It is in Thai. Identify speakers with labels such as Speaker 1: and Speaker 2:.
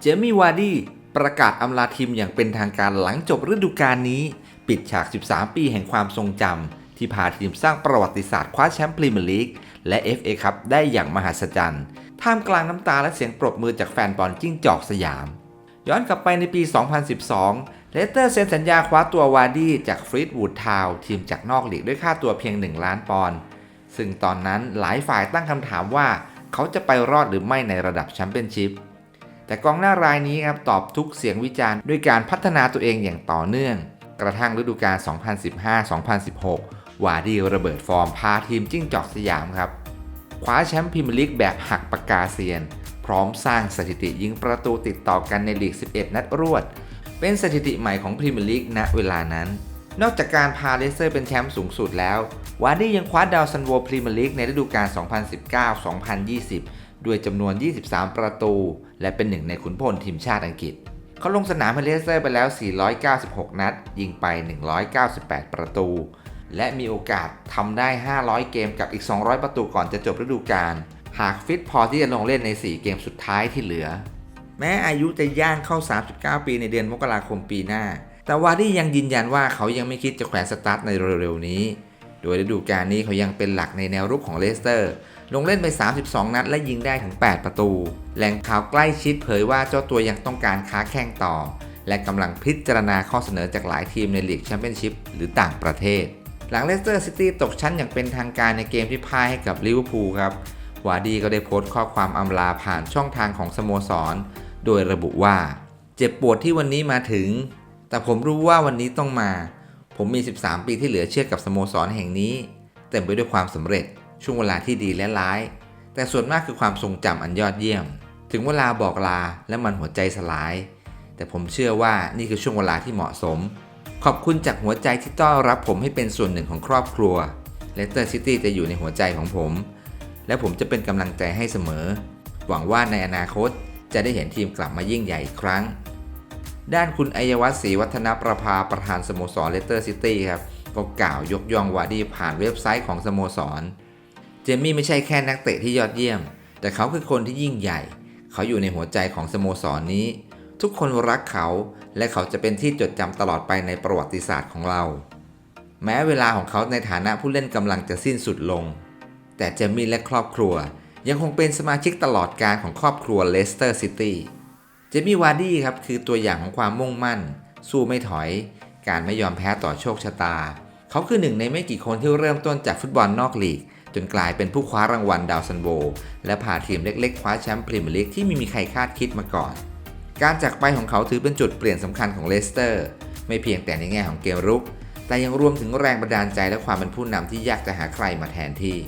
Speaker 1: เจมี่วาร์ดี้ประกาศอำลาทีมอย่างเป็นทางการหลังจบฤดูกาลนี้ ปิดฉาก 13 ปีแห่งความทรงจำที่พาทีมสร้างประวัติศาสตร์คว้าแชมป์พรีเมียร์ลีกและ FA คัพได้อย่างมหัศจรรย์ ท่ามกลางน้ำตาและเสียงปรบมือจากแฟนบอลจิ้งจอกสยาม ย้อนกลับไปในปี 2012 เลสเตอร์เซ็นสัญญาคว้าตัววาร์ดี้จากฟรีดวูดทาวน์ทีมจากนอกลีกด้วยค่าตัวเพียง 1 ล้านปอนด์ ซึ่งตอนนั้นหลายฝ่ายตั้งคำถามว่าเขาจะไปรอดหรือไม่ในระดับแชมเปี้ยนชิพ แต่กองหน้ารายนี้ครับตอบทุกเสียงวิจารณ์ด้วยการพัฒนาตัวเองอย่างต่อเนื่อง กระทั่งฤดูกาล 2015-2016 วาร์ดีระเบิดฟอร์มพาทีมจิ้งจอกสยามครับคว้าแชมป์พรีเมียร์ลีกแบบหักปากกาเซียน พร้อมสร้างสถิติยิงประตูติดต่อกันในลีก 11 นัดรวด เป็นสถิติใหม่ของพรีเมียร์ลีกณเวลานั้น นอกจากการพาเลสเตอร์เป็นแชมป์สูงสุดแล้ว วาร์ดี้ยังคว้าดาวซันโวพรีเมียร์ลีกในฤดูกาล 2019-2020 ด้วยจำนวน 23 ประตู และเป็นหนึ่งในขุนพลทีมชาติอังกฤษ เขาลงสนามให้เลสเตอร์ไปแล้ว 496 นัด ยิงไป 198 ประตู และมีโอกาสทำได้ 500 เกมกับอีก 200 ประตูก่อนจะจบฤดูกาล หากฟิตพอที่จะลงเล่นใน 4 เกมสุดท้ายที่เหลือ แม้อายุจะย่างเข้า 39 ปีในเดือนมกราคมปีหน้า แต่วาดี้ยังยืนยันว่าเขายังไม่คิดจะแขวนสตาร์ทในเร็วๆนี้ โดยฤดูกาลนี้เขายังเป็นหลักในแนวรุกของเลสเตอร์ ลงเล่นไป 32 นัดและยิงได้ถึง 8 ประตู แหล่งข่าวใกล้ชิดเผยว่าเจ้าตัวยังต้องการค้าแข่งต่อ และกำลังพิจารณาข้อเสนอจากหลายทีมในลีกแชมเปี้ยนชิพหรือต่างประเทศ หลังเลสเตอร์ซิตี้ตกชั้นอย่างเป็นทางการในเกมที่พ่ายให้กับลิเวอร์พูลครับวาดีก็ได้โพสต์ข้อความอำลาผ่านช่องทางของสโมสร โดยระบุว่า เจ็บปวดที่วันนี้มาถึง แต่ผมรู้ว่าวันนี้ต้องมา ผมมี 13 ปีที่เหลือเชื่อกับสโมสรแห่งนี้ เต็มไปด้วยความสำเร็จ ช่วงเวลาที่ดีและร้าย แต่ส่วนมากคือความทรงจำอันยอดเยี่ยม ถึงเวลาบอกลาและมันหัวใจสลาย แต่ผมเชื่อว่านี่คือช่วงเวลาที่เหมาะสม ขอบคุณจากหัวใจที่ต้อนรับผมให้เป็นส่วนหนึ่งของครอบครัวเลสเตอร์ซิตี้จะอยู่ในหัวใจของผม และผมจะเป็นกำลังใจให้เสมอ หวังว่าในอนาคตจะได้เห็นทีมกลับมายิ่งใหญ่อีกครั้ง ด้านคุณอัยวัฒน์ศรีวัฒนประภาประธานสโมสรเลสเตอร์ซิตี้ครับก็กล่าวยกย่องวาร์ดี้ผ่านเว็บไซต์ของสโมสร เจมี่ไม่ใช่แค่นักเตะที่ยอดเยี่ยม แต่เขาคือคนที่ยิ่งใหญ่ เขาอยู่ในหัวใจของสโมสรนนี้ ทุกคนรักเขา และเขาจะเป็นที่จดจำตลอดไปในประวัติศาสตร์ของเรา แม้เวลาของเขาในฐานะผู้เล่นกำลังจะสิ้นสุดลง แต่เจมี่และครอบครัว ยังคงเป็นสมาชิกตลอดการของครอบครัวเลสเตอร์ซิตี้ เจมี่วาร์ดี้ครับคือตัวอย่างของความมุ่งมั่น สู้ไม่ถอย การไม่ยอมแพ้ต่อโชคชะตา เขาคือหนึ่งในไม่กี่คนที่เริ่มต้นจากฟุตบอลนอกลีก จนกลายเป็นผู้คว้ารางวัลดาวซันโบ และพาทีมเล็กๆ คว้าแชมป์พรีเมียร์ลีกที่ไม่มีใครคาดคิดมาก่อน การจากไปของเขาถือเป็นจุดเปลี่ยนสำคัญของเลสเตอร์ ไม่เพียงแต่ในแง่ของเกมรุก แต่ยังรวมถึงแรงบันดาลใจและความเป็นผู้นำที่ยากจะหาใครมาแทนที่